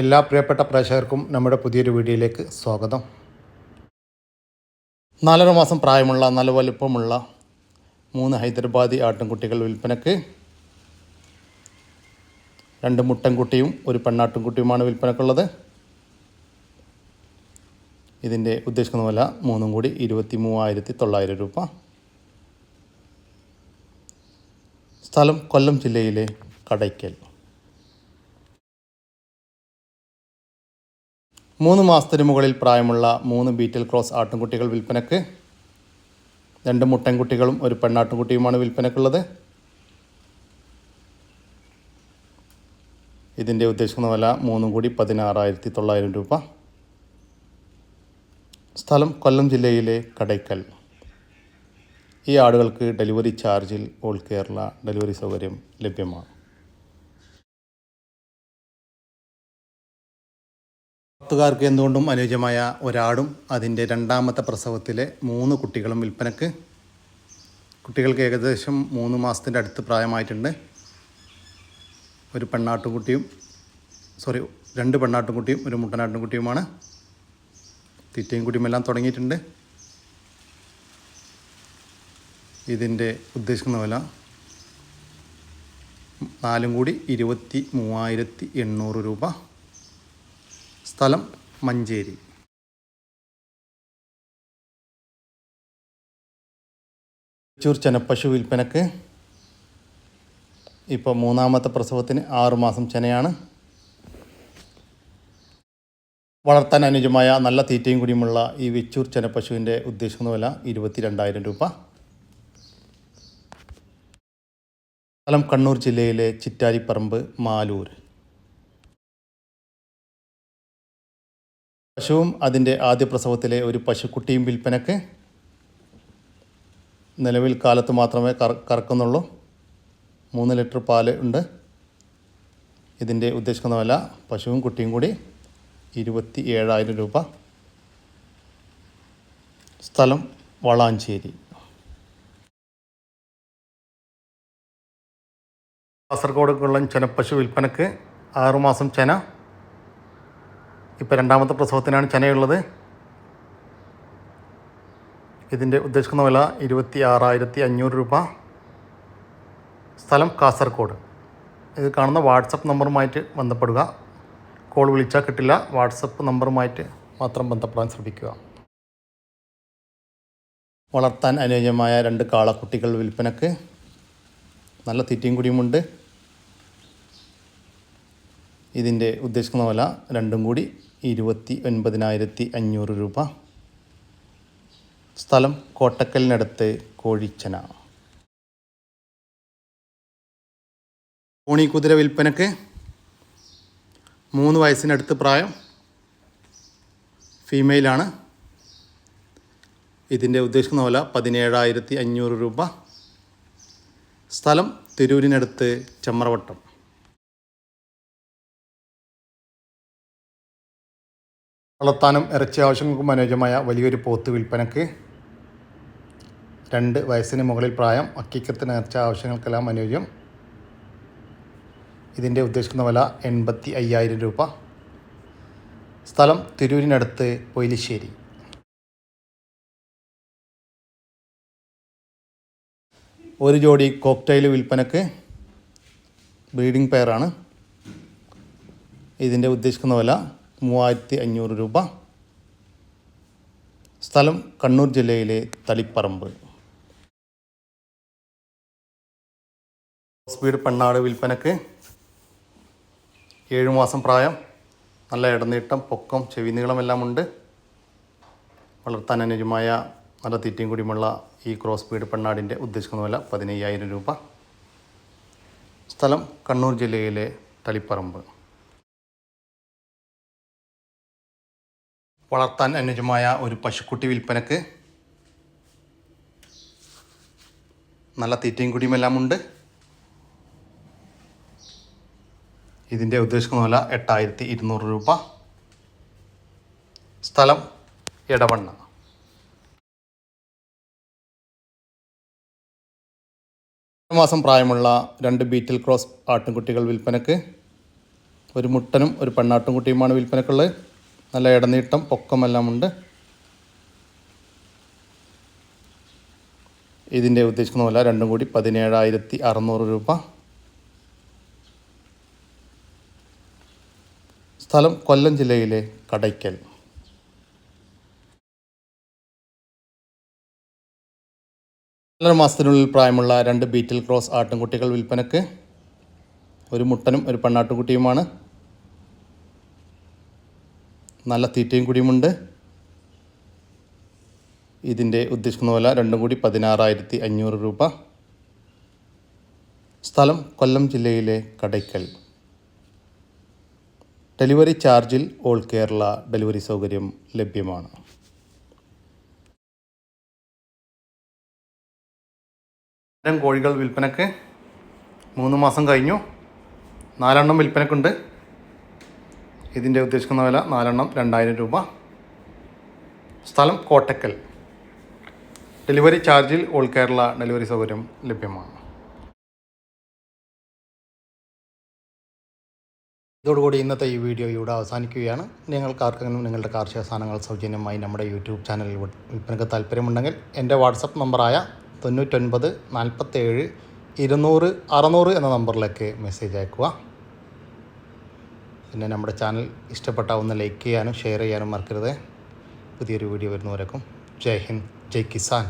എല്ലാ പ്രിയപ്പെട്ട പ്രേക്ഷകർക്കും നമ്മുടെ പുതിയൊരു വീഡിയോയിലേക്ക് സ്വാഗതം. നാലര മാസം പ്രായമുള്ള നല്ല വലുപ്പമുള്ള മൂന്ന് ഹൈദരാബാദി ആട്ടിൻകുട്ടികൾ വിൽപ്പനക്ക് രണ്ട് മുട്ടൻകുട്ടിയും ഒരു പെണ്ണാട്ടിൻകുട്ടിയുമാണ് വിൽപ്പനക്കുള്ളത്. ഇതിന്റെ ഉദ്ദേശിക്കുന്ന വില മൂന്നും കൂടി ഇരുപത്തി മൂവായിരത്തി തൊള്ളായിരം രൂപ. സ്ഥലം കൊല്ലം ജില്ലയിലെ കടയ്ക്കൽ. മൂന്ന് മാസത്തിന് മുകളിൽ പ്രായമുള്ള മൂന്ന് ബീറ്റൽ ക്രോസ് ആട്ടിൻകുട്ടികൾ വിൽപ്പനക്ക് രണ്ട് മുട്ടൻകുട്ടികളും ഒരു പെണ്ണാട്ടിൻകുട്ടിയുമാണ് വിൽപ്പനക്കുള്ളത്. ഇതിന്റെ ഉദ്ദേശിക്കുന്ന വില മൂന്നും കൂടി പതിനാറായിരത്തി തൊള്ളായിരം രൂപ. സ്ഥലം കൊല്ലം ജില്ലയിലെ കടയ്ക്കൽ. ഈ ആടുകൾക്ക് ഡെലിവറി ചാർജിൽ ഓൾ കേരള ഡെലിവറി സൗകര്യം ലഭ്യമാണ്. ഭക്തുകാർക്ക് എന്തുകൊണ്ടും അനുയോജ്യമായ ഒരാടും അതിന്റെ രണ്ടാമത്തെ പ്രസവത്തിലെ മൂന്ന് കുട്ടികളും വിൽപ്പനക്ക്. കുട്ടികൾക്ക് ഏകദേശം മൂന്ന് മാസത്തിന്റെ അടുത്ത് പ്രായമായിട്ടുണ്ട്. ഒരു പെണ്ണാട്ടുംകുട്ടിയും സോറി രണ്ട് പെണ്ണാട്ടുംകുട്ടിയും ഒരു മുട്ടനാട്ടുംകുട്ടിയുമാണ്. തീറ്റയും കുടിയുമെല്ലാം തുടങ്ങിയിട്ടുണ്ട്. ഇതിന്റെ ഉദ്ദേശിക്കുന്ന വില നാലും കൂടി ഇരുപത്തി മൂവായിരത്തി എണ്ണൂറ് രൂപ. സ്ഥലം മഞ്ചേരി. തൃശ്ശൂർ ചെനപ്പശു വിൽപ്പനക്ക് ഇപ്പോൾ മൂന്നാമത്തെ പ്രസവത്തിന് ആറുമാസം ചെനയാണ്. വളർത്താൻ അനുജമായ നല്ല തീറ്റയും കൂടിയുമുള്ള ഈ വെച്ചൂർ ചെനപ്പശുവിന്റെ ഉദ്ദേശിക്കുന്ന വില ഇരുപത്തി രണ്ടായിരം രൂപ. സ്ഥലം കണ്ണൂർ ജില്ലയിലെ ചിറ്റാരിപ്പറമ്പ് മാലൂർ. പശുവും അതിന്റെ ആദ്യ പ്രസവത്തിലെ ഒരു പശുക്കുട്ടിയും വിൽപ്പനക്ക് നിലവിൽ കാലത്ത് മാത്രമേ കറ കറക്കുന്നുള്ളൂ. മൂന്ന് ലിറ്റർ പാൽ ഉണ്ട്. ഇതിന്റെ ഉദ്ദേശിക്കുന്ന വില പശുവും കുട്ടിയും കൂടി ഇരുപത്തി ഏഴായിരം രൂപ. സ്ഥലം വളാഞ്ചേരി. കാസർഗോഡ് കൊള്ളൻ ചെനപ്പശു വിൽപ്പനക്ക് ആറുമാസം ചെന ഇപ്പോൾ രണ്ടാമത്തെ പ്രസവത്തിനാണ് ചനയുള്ളത്. ഇതിന്റെ ഉദ്ദേശിക്കുന്ന വില ഇരുപത്തി ആറായിരത്തി അഞ്ഞൂറ് രൂപ. സ്ഥലം കാസർഗോഡ്. ഇത് കാണുന്ന വാട്സപ്പ് നമ്പറുമായിട്ട് ബന്ധപ്പെടുക. കോൾ വിളിച്ചാൽ കിട്ടില്ല. വാട്സപ്പ് നമ്പറുമായിട്ട് മാത്രം ബന്ധപ്പെടാൻ ശ്രമിക്കുക. വളർത്താൻ അനുയോജ്യമായ രണ്ട് കാളക്കുട്ടികൾ വിൽപ്പനക്ക്. നല്ല തീറ്റയും കുടിയുമുണ്ട്. ഇതിന്റെ ഉദ്ദേശിക്കുന്ന വില രണ്ടും കൂടി ഇരുപത്തി ഒൻപതിനായിരത്തി അഞ്ഞൂറ് രൂപ. സ്ഥലം കോട്ടക്കലിനടുത്ത് കോഴിച്ചന. കോണി കുതിര വിൽപ്പനക്ക് മൂന്ന് വയസ്സിനടുത്ത് പ്രായം. ഫീമെയിലാണ്. ഇതിന്റെ ഉദ്ദേശിക്കുന്ന വില പതിനേഴായിരത്തി അഞ്ഞൂറ് രൂപ. സ്ഥലം തിരൂരിനടുത്ത് ചെമ്മറവട്ടം വളർത്താനും ഇറച്ചി ആവശ്യങ്ങൾക്കും അനുയോജ്യമായ വലിയൊരു പോത്ത് വിൽപ്പനക്ക് രണ്ട് വയസ്സിന് മുകളിൽ പ്രായം അക്കിക്കത്തിന് ഇറച്ചി ആവശ്യങ്ങൾക്കെല്ലാം അനുയോജ്യം. ഇതിന്റെ ഉദ്ദേശിക്കുന്ന വില എൺപത്തി അയ്യായിരം രൂപ. സ്ഥലം തിരൂരിനടുത്ത് പൊയിലിശ്ശേരി. ഒരു ജോഡി കോക്ടൈൽ വിൽപ്പനക്ക് ബ്രീഡിംഗ് പെയറാണ്. ഇതിന്റെ ഉദ്ദേശിക്കുന്ന വില മൂവായിരത്തി അഞ്ഞൂറ് രൂപ. സ്ഥലം കണ്ണൂർ ജില്ലയിലെ തളിപ്പറമ്പ്. സ്പീഡ് പെണ്ണാട് വിൽപ്പനക്ക് ഏഴു മാസം പ്രായം. നല്ല ഇടനീട്ടം പൊക്കം ചെവി നീളമെല്ലാം ഉണ്ട്. വളർത്താൻ അനുജമായ നല്ല തീറ്റയും കൂടിയുമുള്ള ഈ ക്രോസ് ബീഡ് പെണ്ണാടിന്റെ ഉദ്ദേശിക്കുന്ന വില പതിനയ്യായിരം രൂപ. സ്ഥലം കണ്ണൂർ ജില്ലയിലെ തളിപ്പറമ്പ്. വളർത്താൻ അനുജമായ ഒരു പശുക്കുട്ടി വിൽപ്പനക്ക് നല്ല തീറ്റയും കുടിയുമെല്ലാം ഉണ്ട്. ഇതിന്റെ ഉദ്ദേശിക്കുന്ന വില എട്ടായിരത്തി ഇരുന്നൂറ് രൂപ. സ്ഥലം ഇടവണ്ണ മാസം പ്രായമുള്ള രണ്ട് ബീറ്റിൽ ക്രോസ് ആട്ടിൻകുട്ടികൾ വിൽപ്പനക്ക്. ഒരു മുട്ടനും ഒരു പെണ്ണാട്ടും കുട്ടിയുമാണ് വിൽപ്പനക്കുള്ളത്. നല്ല ഇടനീട്ടം പൊക്കമെല്ലാം ഉണ്ട്. ഇതിന്റെ ഉദ്ദേശിക്കുന്ന പോലെ രണ്ടും കൂടി പതിനേഴായിരത്തി അറുന്നൂറ് രൂപ. സ്ഥലം കൊല്ലം ജില്ലയിലെ കടയ്ക്കൽ. നാലര മാസത്തിനുള്ളിൽ പ്രായമുള്ള രണ്ട് ബീറ്റിൽ ക്രോസ് ആട്ടിൻകുട്ടികൾ വിൽപ്പനക്ക്. ഒരു മുട്ടനും ഒരു പെണ്ണാട്ടുകുട്ടിയുമാണ്. നല്ല തീറ്റയും കൂടിയുമുണ്ട്. ഇതിന്റെ ഉദ്ദേശിക്കുന്ന പോലെ രണ്ടും കൂടി പതിനാറായിരത്തി അഞ്ഞൂറ് രൂപ. സ്ഥലം കൊല്ലം ജില്ലയിലെ കടയ്ക്കൽ. ഡെലിവറി ചാർജിൽ ഓൾ കേരള ഡെലിവറി സൗകര്യം ലഭ്യമാണ്. കോഴികൾ വിൽപ്പനക്ക് മൂന്ന് മാസം കഴിഞ്ഞു. നാലെണ്ണം വിൽപ്പനക്കുണ്ട്. ഇതിന്റെ ഉദ്ദേശിക്കുന്ന വില നാലെണ്ണം രണ്ടായിരം രൂപ. സ്ഥലം കോട്ടക്കൽ. ഡെലിവറി ചാർജിൽ ഓൾ കേരള ഡെലിവറി സൗകര്യം ലഭ്യമാണ്. ഇതോടുകൂടി ഇന്നത്തെ ഈ വീഡിയോ ഇവിടെ അവസാനിക്കുകയാണ്. നിങ്ങൾക്ക് ആർക്കെങ്കിലും നിങ്ങളുടെ കാർഷിക സാധനങ്ങൾ സൗജന്യമായി നമ്മുടെ യൂട്യൂബ് ചാനലിൽ വിൽപ്പനക്ക് താല്പര്യമുണ്ടെങ്കിൽ എന്റെ വാട്സപ്പ് നമ്പറായ തൊണ്ണൂറ്റൊൻപത് നാൽപ്പത്തേഴ് ഇരുന്നൂറ് അറുന്നൂറ് എന്ന നമ്പറിലേക്ക് മെസ്സേജ് അയക്കുക പിന്നെ നമ്മുടെ ചാനൽ ഇഷ്ടപ്പെട്ട ഒന്ന് ലൈക്ക് ചെയ്യാനും ഷെയർ ചെയ്യാനും മറക്കരുത്. പുതിയൊരു വീഡിയോ വരുന്നവരേക്കും. ജയ് ഹിന്ദ് ജയ് കിസാൻ.